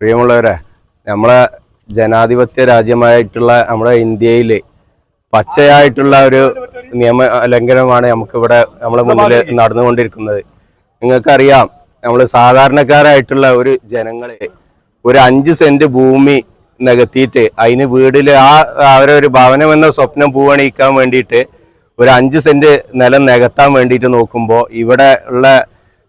പ്രിയമുള്ളവരെ നമ്മളെ ജനാധിപത്യ രാജ്യമായിട്ടുള്ള നമ്മുടെ ഇന്ത്യയിൽ പച്ചയായിട്ടുള്ള ഒരു നിയമ ലംഘനമാണ് നമുക്കിവിടെ നമ്മളെ മുന്നിൽ നടന്നുകൊണ്ടിരിക്കുന്നത്. നിങ്ങൾക്കറിയാം നമ്മൾ സാധാരണക്കാരായിട്ടുള്ള ഒരു ജനങ്ങളെ ഒരു അഞ്ച് സെന്റ് ഭൂമി നികത്തിയിട്ട് അതിന് വീടിൽ ആ അവരെ ഒരു ഭവനം എന്ന സ്വപ്നം പൂവണിയിക്കാൻ വേണ്ടിയിട്ട് ഒരു അഞ്ച് സെന്റ് നിലം നികത്താൻ വേണ്ടിയിട്ട് നോക്കുമ്പോൾ ഇവിടെ ഉള്ള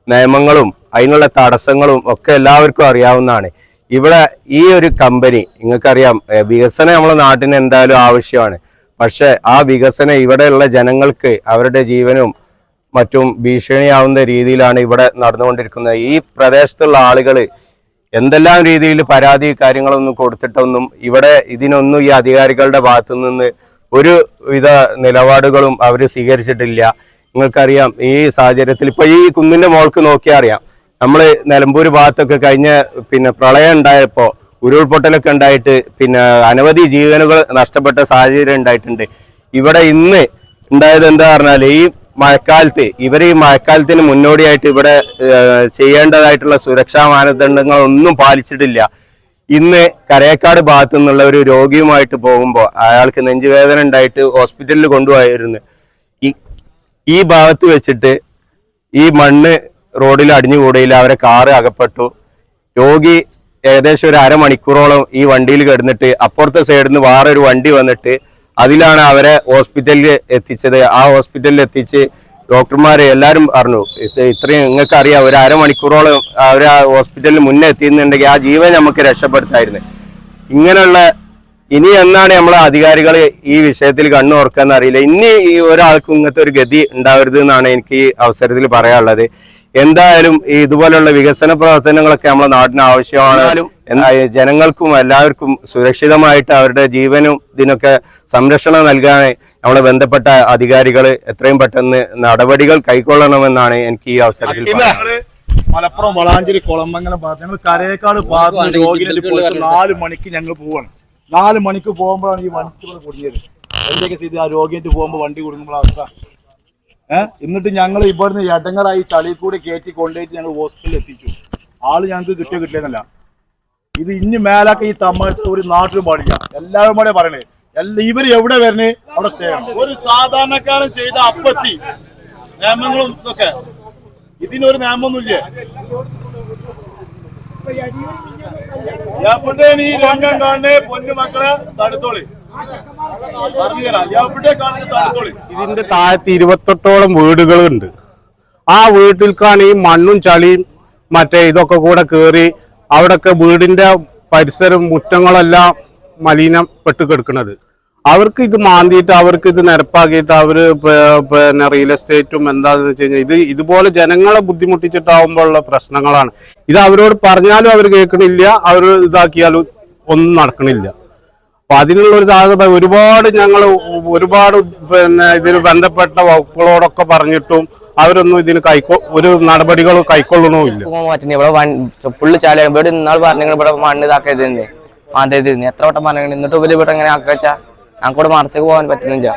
നിയമങ്ങളും അതിനുള്ള തടസ്സങ്ങളും ഒക്കെ എല്ലാവർക്കും അറിയാവുന്നതാണ്. ഇവിടെ ഈ ഒരു കമ്പനി നിങ്ങൾക്കറിയാം വികസനം നമ്മളെ നാട്ടിന് എന്തായാലും ആവശ്യമാണ്. പക്ഷെ ആ വികസനം ഇവിടെയുള്ള ജനങ്ങൾക്ക് അവരുടെ ജീവനും മറ്റും ഭീഷണിയാവുന്ന രീതിയിലാണ് ഇവിടെ നടന്നുകൊണ്ടിരിക്കുന്നത്. ഈ പ്രദേശത്തുള്ള ആളുകൾ എന്തെല്ലാം രീതിയിൽ പരാതി കാര്യങ്ങളൊന്നും കൊടുത്തിട്ടൊന്നും ഇവിടെ ഇതിനൊന്നും ഈ അധികാരികളുടെ ഭാഗത്തു നിന്ന് ഒരു വിധ നിലപാടുകളും അവർ സ്വീകരിച്ചിട്ടില്ല. നിങ്ങൾക്കറിയാം ഈ സാഹചര്യത്തിൽ ഇപ്പൊ ഈ കുന്നിന്റെ മോൾക്ക് നോക്കിയാൽ അറിയാം. നമ്മൾ നിലമ്പൂർ ഭാഗത്തൊക്കെ കഴിഞ്ഞ പിന്നെ പ്രളയം ഉണ്ടായപ്പോ ഉരുൾപൊട്ടലൊക്കെ ഉണ്ടായിട്ട് പിന്നെ അനവധി ജീവനുകൾ നഷ്ടപ്പെട്ട സാഹചര്യം ഉണ്ടായിട്ടുണ്ട്. ഇവിടെ ഇന്ന് ഉണ്ടായത് എന്താ പറഞ്ഞാൽ ഈ മഴക്കാലത്ത് ഇവർ ഈ മഴക്കാലത്തിന് മുന്നോടിയായിട്ട് ഇവിടെ ചെയ്യേണ്ടതായിട്ടുള്ള സുരക്ഷാ മാനദണ്ഡങ്ങൾ ഒന്നും പാലിച്ചിട്ടില്ല. ഇന്ന് കരയക്കാട് ഭാഗത്തു നിന്നുള്ള ഒരു രോഗിയുമായിട്ട് പോകുമ്പോൾ അയാൾക്ക് നെഞ്ചുവേദന ഉണ്ടായിട്ട് ഹോസ്പിറ്റലിൽ കൊണ്ടുപോയിരുന്നു ഈ ഭാഗത്ത് വെച്ചിട്ട് ഈ മണ്ണ് റോഡിൽ അടിഞ്ഞുകൂടിയില്ല അവരെ കാറ് അകപ്പെട്ടു. രോഗി ഏകദേശം ഒരു അരമണിക്കൂറോളം ഈ വണ്ടിയിൽ കിടന്നിട്ട് അപ്പുറത്തെ സൈഡിൽ നിന്ന് വേറൊരു വണ്ടി വന്നിട്ട് അതിലാണ് അവരെ ഹോസ്പിറ്റലിൽ എത്തിച്ചത്. ആ ഹോസ്പിറ്റലിൽ എത്തിച്ച് ഡോക്ടർമാർ എല്ലാവരും പറഞ്ഞു ഇത്രയും നിങ്ങൾക്ക് അറിയാം ഒരു അരമണിക്കൂറോളം അവർ ആ ഹോസ്പിറ്റലിൽ മുന്നേ എത്തിയെന്നുണ്ടെങ്കിൽ ആ ജീവൻ നമുക്ക് രക്ഷപ്പെടുത്തായിരുന്നു. ഇങ്ങനെയുള്ള ഇനി എന്നാണ് നമ്മളെ അധികാരികൾ ഈ വിഷയത്തിൽ കണ്ണു ഓർക്കാന്ന് അറിയില്ല. ഇനി ഈ ഒരാൾക്കും ഇങ്ങനത്തെ ഒരു ഗതി ഉണ്ടാവരുത് എന്നാണ് എനിക്ക് ഈ അവസരത്തിൽ പറയാനുള്ളത്. എന്തായാലും ഈ ഇതുപോലുള്ള വികസന പ്രവർത്തനങ്ങളൊക്കെ നമ്മുടെ നാടിന് ആവശ്യമാണ്. ജനങ്ങൾക്കും എല്ലാവർക്കും സുരക്ഷിതമായിട്ട് അവരുടെ ജീവനും ഇതിനൊക്കെ സംരക്ഷണം നൽകാൻ നമ്മളെ ബന്ധപ്പെട്ട അധികാരികൾ എത്രയും പെട്ടെന്ന് നടപടികൾ കൈക്കൊള്ളണമെന്നാണ് എനിക്ക് ഈ അവസരത്തിൽ മലപ്പുറം വളാഞ്ചേരി കുളമംഗലം ഭാഗത്ത് ഞങ്ങൾ കരയേക്കാട് ഭാഗത്ത് രോഗികളിൽ പോയിട്ട് നാല് മണിക്ക് ഞങ്ങൾ പോവാണ്. നാല് മണിക്ക് പോകുമ്പോഴാണ് ഈ വണ്ടി കുടുങ്ങിയത് എന്തൊക്കെ ചെയ്ത് ആ രോഗിയായിട്ട് പോകുമ്പോൾ വണ്ടി കുടുങ്ങുമ്പോഴാണ് അവസ്ഥ. ഏഹ് എന്നിട്ട് ഞങ്ങൾ ഇവിടുന്ന് എടങ്ങറായി തളിയിൽ കൂടി കയറ്റി കൊണ്ടുപോയിട്ട് ഞങ്ങൾ ഹോസ്പിറ്റലിൽ എത്തിച്ചു. ആൾ ഞങ്ങൾക്ക് കിട്ടിയ കിട്ടിയെന്നല്ല ഇത് ഇനി മേലാക്ക ഈ തമിഴ് ഒരു നാട്ടിലും പാടില്ല. എല്ലാവരും കൂടെ പറയണേ. എല്ലാ ഇവർ എവിടെ വരണേ? അവിടെ സ്റ്റേ ആണ്. ഒരു സാധാരണക്കാരൻ ചെയ്ത അപ്പത്തി നിയമങ്ങളും ഇതൊക്കെ. ഇതിനൊരു നിയമമൊന്നുമില്ലേ? ഈ രംഗം കാണുന്നേ പൊന്നു മക്കളെ തടുത്തോളി. ഇതിന്റെ താഴത്ത് ഇരുപത്തെട്ടോളം വീടുകളുണ്ട്. ആ വീട്ടിൽക്കാണ് ഈ മണ്ണും ചളിയും മറ്റേ ഇതൊക്കെ കൂടെ കയറി അവിടൊക്കെ വീടിന്റെ പരിസരം മുറ്റങ്ങളെല്ലാം മലിനപ്പെട്ട് കിടക്കുന്നത്. അവർക്ക് ഇത് മാന്തിയിട്ട് അവർക്ക് ഇത് നിരപ്പാക്കിയിട്ട് അവർ പിന്നെ റിയൽ എസ്റ്റേറ്റും എന്താന്ന് വെച്ച് കഴിഞ്ഞാൽ ഇത് ഇതുപോലെ ജനങ്ങളെ ബുദ്ധിമുട്ടിച്ചിട്ടാവുമ്പോഴുള്ള പ്രശ്നങ്ങളാണ്. ഇത് അവരോട് പറഞ്ഞാലും അവർ കേൾക്കണില്ല അവർ ഇതാക്കിയാലും ഒന്നും നടക്കണില്ല. അപ്പൊ അതിനുള്ള ഒരു സാധ്യത ഒരുപാട് ഞങ്ങൾ ഒരുപാട് പിന്നെ ഇതിന് ബന്ധപ്പെട്ട വകുപ്പുകളോടൊക്കെ പറഞ്ഞിട്ടും അവരൊന്നും ഇതിന് കൈക്കൊ ഒരു നടപടികൾ കൈക്കൊള്ളണമില്ല ഇവിടെ വൺ ഫുള്ള് ചാല ഇവിടെ ഇന്നാൾ പറഞ്ഞു ഇവിടെ മണ്ണ് ഇതാക്കരുത് മാന്തരുത് എത്ര വട്ടം പറഞ്ഞു എന്നിട്ട് ഇവർ ഇവിടെ ഇങ്ങനെ ആക്കാച്ചാ ഞങ്ങൾക്കൂടെ മറച്ചേക്ക് പോകാൻ പറ്റുന്നില്ല.